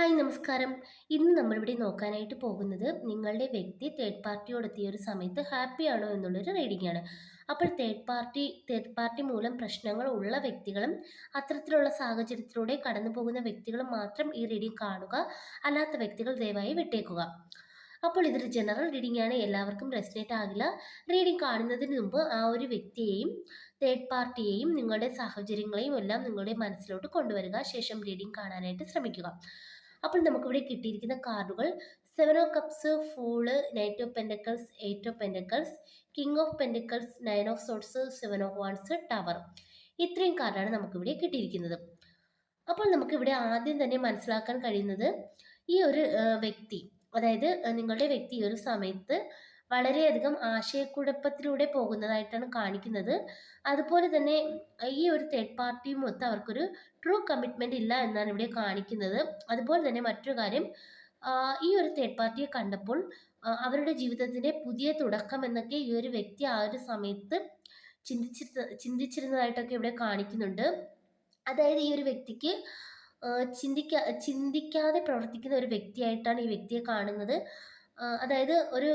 Hi നമസ്കാരം. ഇന്ന് നമ്മളിവിടെ നോക്കാനായിട്ട് പോകുന്നത് നിങ്ങളുടെ വ്യക്തി തേർഡ് പാർട്ടിയോട് എത്തിയ ഒരു സമയത്ത് ഹാപ്പി ആണോ എന്നുള്ളൊരു റീഡിംഗ് ആണ്. അപ്പോൾ തേർഡ് പാർട്ടി തേർഡ് പാർട്ടി മൂലം പ്രശ്നങ്ങൾ ഉള്ള വ്യക്തികളും അത്തരത്തിലുള്ള സാഹചര്യത്തിലൂടെ കടന്നു പോകുന്ന വ്യക്തികളും മാത്രം ഈ റീഡിംഗ് കാണുക അല്ലാത്ത വ്യക്തികൾ ദയവായി വിട്ടേക്കുക. അപ്പോൾ ഇതൊരു ജനറൽ റീഡിംഗ് ആണ്. എല്ലാവർക്കും റെസിനേറ്റ് ആകില്ല. റീഡിംഗ് കാണുന്നതിന് മുമ്പ് ആ ഒരു വ്യക്തിയെയും തേർഡ് പാർട്ടിയെയും നിങ്ങളുടെ സാഹചര്യങ്ങളെയും എല്ലാം നിങ്ങളുടെ മനസ്സിലോട്ട് കൊണ്ടുവരിക ശേഷം റീഡിംഗ് കാണാനായിട്ട് ശ്രമിക്കുക. അപ്പോൾ നമുക്കിവിടെ കിട്ടിയിരിക്കുന്ന കാർഡുകൾ seven of cups fool knight of pentacles eight of pentacles king of pentacles nine of swords seven of wands tower ഇത്രയും കാർഡാണ് നമുക്കിവിടെ കിട്ടിയിരിക്കുന്നത്. അപ്പോൾ നമുക്കിവിടെ ആദ്യം തന്നെ മനസ്സിലാക്കാൻ കഴിയുന്നത് ഈ ഒരു വ്യക്തി അതായത് നിങ്ങളുടെ വ്യക്തി ഈ ഒരു സമയത്ത് വളരെയധികം ആശയക്കുഴപ്പത്തിലൂടെ പോകുന്നതായിട്ടാണ് കാണിക്കുന്നത്. അതുപോലെ തന്നെ ഈ ഒരു തേർഡ് പാർട്ടിയും ഒത്ത് അവർക്കൊരു ട്രൂ കമ്മിറ്റ്മെന്റ് ഇല്ല എന്നാണ് ഇവിടെ കാണിക്കുന്നത്. അതുപോലെ തന്നെ മറ്റൊരു കാര്യം ഈ ഒരു തേർഡ് പാർട്ടിയെ കണ്ടപ്പോൾ അവരുടെ ജീവിതത്തിന്റെ പുതിയ തുടക്കം എന്നൊക്കെ ഈ ഒരു വ്യക്തി ആ ഒരു സമയത്ത് ചിന്തിച്ചിരുന്ന ചിന്തിച്ചിരുന്നതായിട്ടൊക്കെ ഇവിടെ കാണിക്കുന്നുണ്ട്. അതായത് ഈ ഒരു വ്യക്തിക്ക് ചിന്തിക്കാ ചിന്തിക്കാതെ പ്രവർത്തിക്കുന്ന ഒരു വ്യക്തിയായിട്ടാണ് ഈ വ്യക്തിയെ കാണുന്നത്. അതായത് ഒരു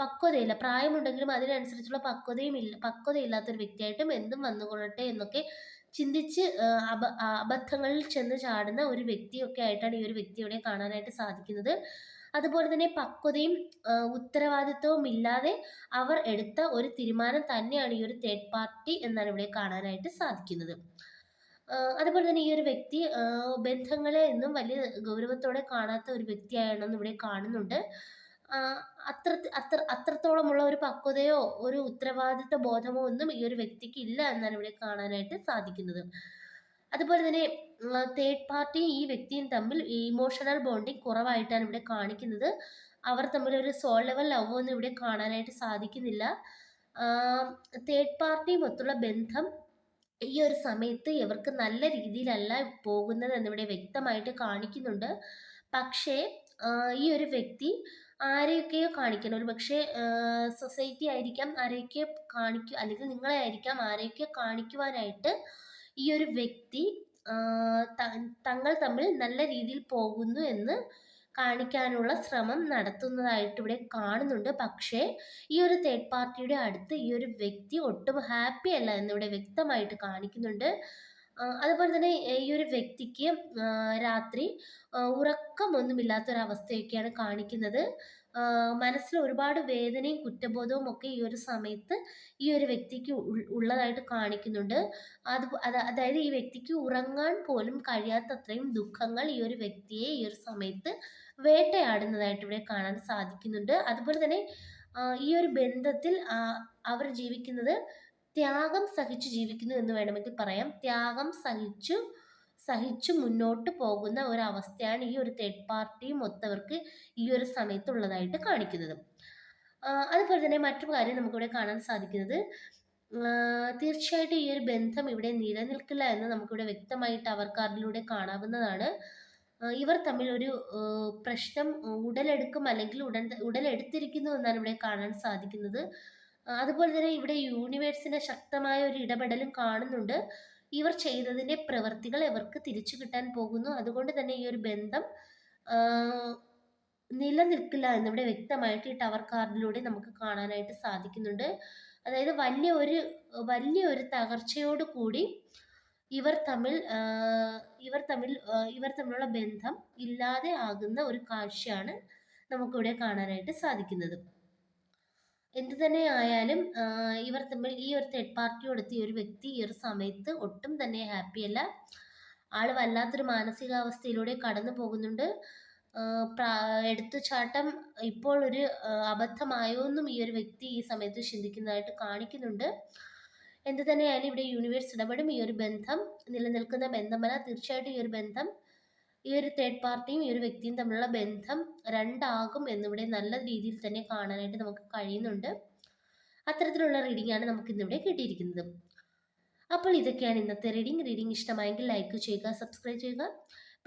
പക്വതയില്ല. പ്രായമുണ്ടെങ്കിലും അതിനനുസരിച്ചുള്ള പക്വതയും ഇല്ല പക്വതയില്ലാത്തൊരു വ്യക്തിയായിട്ടും എന്തും വന്നുകൊള്ളട്ടെ എന്നൊക്കെ ചിന്തിച്ച് അബ അബദ്ധങ്ങളിൽ ചെന്ന് ചാടുന്ന ഒരു വ്യക്തിയൊക്കെ ആയിട്ടാണ് ഈ ഒരു വ്യക്തിയുടെ കാണാനായിട്ട് സാധിക്കുന്നത്. അതുപോലെ തന്നെ പക്വതയും ഉത്തരവാദിത്വവും ഇല്ലാതെ അവർ എടുത്ത ഒരു തീരുമാനം തന്നെയാണ് ഈ ഒരു തേർഡ് പാർട്ടി എന്നാണ് ഇവിടെ കാണാനായിട്ട് സാധിക്കുന്നത്. അതുപോലെ തന്നെ ഈ ഒരു വ്യക്തി ബന്ധങ്ങളെ എന്നും വലിയ ഗൗരവത്തോടെ കാണാത്ത ഒരു വ്യക്തിയാണെന്ന് ഇവിടെ കാണുന്നുണ്ട്. അത്ര അത്ര അത്രത്തോളമുള്ള ഒരു പക്വതയോ ഒരു ഉത്തരവാദിത്വ ബോധമോ ഒന്നും ഈ ഒരു വ്യക്തിക്ക് ഇല്ല എന്നാണ് ഇവിടെ കാണാനായിട്ട് സാധിക്കുന്നത്. അതുപോലെ തന്നെ തേർഡ് പാർട്ടിയും ഈ വ്യക്തിയും തമ്മിൽ ഇമോഷണൽ ബോണ്ടിങ് കുറവായിട്ടാണ് ഇവിടെ കാണിക്കുന്നത്. അവർ തമ്മിൽ ഒരു സോൾ ലെവൽ ലവ് ഒന്നും ഇവിടെ കാണാനായിട്ട് സാധിക്കുന്നില്ല. തേർഡ് പാർട്ടിയും മൊത്തമുള്ള ബന്ധം ഈ ഒരു സമയത്ത് ഇവർക്ക് നല്ല രീതിയിലല്ല പോകുന്നത് എന്നിവിടെ വ്യക്തമായിട്ട് കാണിക്കുന്നുണ്ട്. പക്ഷേ ഈ ഒരു വ്യക്തി ആരെയൊക്കെയോ കാണിക്കണം. ഒരു പക്ഷേ സൊസൈറ്റി ആയിരിക്കാം ആരെയൊക്കെ കാണിക്കുക അല്ലെങ്കിൽ നിങ്ങളെ ആയിരിക്കാം ആരെയൊക്കെ കാണിക്കുവാനായിട്ട് ഈ ഒരു വ്യക്തി തങ്ങൾ തമ്മിൽ നല്ല രീതിയിൽ പോകുന്നു എന്ന് കാണിക്കാനുള്ള ശ്രമം നടത്തുന്നതായിട്ട് ഇവിടെ കാണുന്നുണ്ട്. പക്ഷേ ഈ ഒരു തേർഡ് പാർട്ടിയുടെ അടുത്ത് ഈ ഒരു വ്യക്തി ഒട്ടും ഹാപ്പി അല്ല എന്നിവിടെ വ്യക്തമായിട്ട് കാണിക്കുന്നുണ്ട്. അതുപോലെ തന്നെ ഈ ഒരു വ്യക്തിക്ക് രാത്രി ഉറക്കമൊന്നുമില്ലാത്തൊരവസ്ഥയൊക്കെയാണ് കാണിക്കുന്നത്. മനസ്സിൽ ഒരുപാട് വേദനയും കുറ്റബോധവും ഒക്കെ ഈ ഒരു സമയത്ത് ഈ ഒരു വ്യക്തിക്ക് ഉള്ളതായിട്ട് കാണിക്കുന്നുണ്ട്. അത് അതായത് ഈ വ്യക്തിക്ക് ഉറങ്ങാൻ പോലും കഴിയാത്തത്രയും ദുഃഖങ്ങൾ ഈ ഒരു വ്യക്തിയെ ഈ ഒരു സമയത്ത് വേട്ടയാടുന്നതായിട്ട് ഇവിടെ കാണാൻ സാധിക്കുന്നുണ്ട്. അതുപോലെ തന്നെ ഈ ഒരു ബന്ധത്തിൽ അവർ ജീവിക്കുന്നത് ത്യാഗം സഹിച്ചു ജീവിക്കുന്നു എന്ന് വേണമെങ്കിൽ പറയാം. ത്യാഗം സഹിച്ചു സഹിച്ചു മുന്നോട്ട് പോകുന്ന ഒരവസ്ഥയാണ് ഈ ഒരു തേർഡ് പാർട്ടി മൊത്തവർക്ക് ഈ ഒരു സമയത്തുള്ളതായിട്ട് കാണിക്കുന്നത്. അതുപോലെ തന്നെ മറ്റൊരു കാര്യം നമുക്കിവിടെ കാണാൻ സാധിക്കുന്നത്. തീർച്ചയായിട്ടും ഈ ഒരു ബന്ധം ഇവിടെ നിലനിൽക്കില്ല എന്ന് നമുക്കിവിടെ വ്യക്തമായിട്ട് അവർ കാർഡിലൂടെ കാണാവുന്നതാണ്. ഇവർ തമ്മിൽ ഒരു പ്രശ്നം ഉടലെടുക്കും അല്ലെങ്കിൽ ഉടൻ ഉടലെടുത്തിരിക്കുന്നു എന്നാണ് ഇവിടെ കാണാൻ സാധിക്കുന്നത്. അതുപോലെ തന്നെ ഇവിടെ യൂണിവേഴ്സിന്റെ ശക്തമായ ഒരു ഇടപെടലും കാണുന്നുണ്ട്. ഇവർ ചെയ്തതിന്റെ പ്രവൃത്തികൾ ഇവർക്ക് തിരിച്ചു കിട്ടാൻ പോകുന്നു. അതുകൊണ്ട് തന്നെ ഈ ഒരു ബന്ധം നിലനിൽക്കില്ല എന്നിവിടെ വ്യക്തമായിട്ട് ഈ ടവർ കാർഡിലൂടെ നമുക്ക് കാണാനായിട്ട് സാധിക്കുന്നുണ്ട്. അതായത് വലിയ ഒരു വലിയ ഒരു തകർച്ചയോട് കൂടി ഇവർ തമ്മിൽ ഇവർ തമ്മിൽ ഇവർ തമ്മിലുള്ള ബന്ധം ഇല്ലാതെ ആകുന്ന ഒരു കാഴ്ചയാണ് നമുക്കിവിടെ കാണാനായിട്ട് സാധിക്കുന്നത്. എന്ത് തന്നെ ആയാലും ഇവർ തമ്മിൽ ഈ ഒരു തേർഡ് പാർട്ടിയോടത്ത് ഈ ഒരു വ്യക്തി ഈ ഒരു സമയത്ത് ഒട്ടും തന്നെ ഹാപ്പിയല്ല ആൾ വല്ലാത്തൊരു മാനസികാവസ്ഥയിലൂടെ കടന്നു പോകുന്നുണ്ട്. എടുത്തുചാട്ടം ഇപ്പോൾ ഒരു അബദ്ധമായോന്നും ഈ ഒരു വ്യക്തി ഈ സമയത്ത് ചിന്തിക്കുന്നതായിട്ട് കാണിക്കുന്നുണ്ട്. എന്ത് തന്നെയായാലും ഇവിടെ യൂണിവേഴ്സ് ഇടപെടും. ഈ ഒരു ബന്ധം നിലനിൽക്കുന്ന ബന്ധമല്ല തീർച്ചയായിട്ടും ഈ ഒരു ബന്ധം. ഈ ഒരു തേർഡ് പാർട്ടിയും ഈ ഒരു വ്യക്തിയും തമ്മിലുള്ള ബന്ധം രണ്ടാകും എന്നിവിടെ നല്ല രീതിയിൽ തന്നെ കാണാനായിട്ട് നമുക്ക് കഴിയുന്നുണ്ട്. അത്തരത്തിലുള്ള റീഡിംഗ് ആണ് നമുക്ക് ഇന്നിവിടെ കിട്ടിയിരിക്കുന്നത്. അപ്പോൾ ഇതൊക്കെയാണ് ഇന്നത്തെ റീഡിംഗ് റീഡിംഗ് ഇഷ്ടമായെങ്കിൽ ലൈക്ക് ചെയ്യുക സബ്സ്ക്രൈബ് ചെയ്യുക.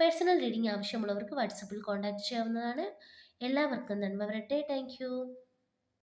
പേഴ്സണൽ റീഡിംഗ് ആവശ്യമുള്ളവർക്ക് വാട്സപ്പിൽ കോൺടാക്ട് ചെയ്യാവുന്നതാണ്. എല്ലാവർക്കും നന്മ വരട്ടെ. താങ്ക്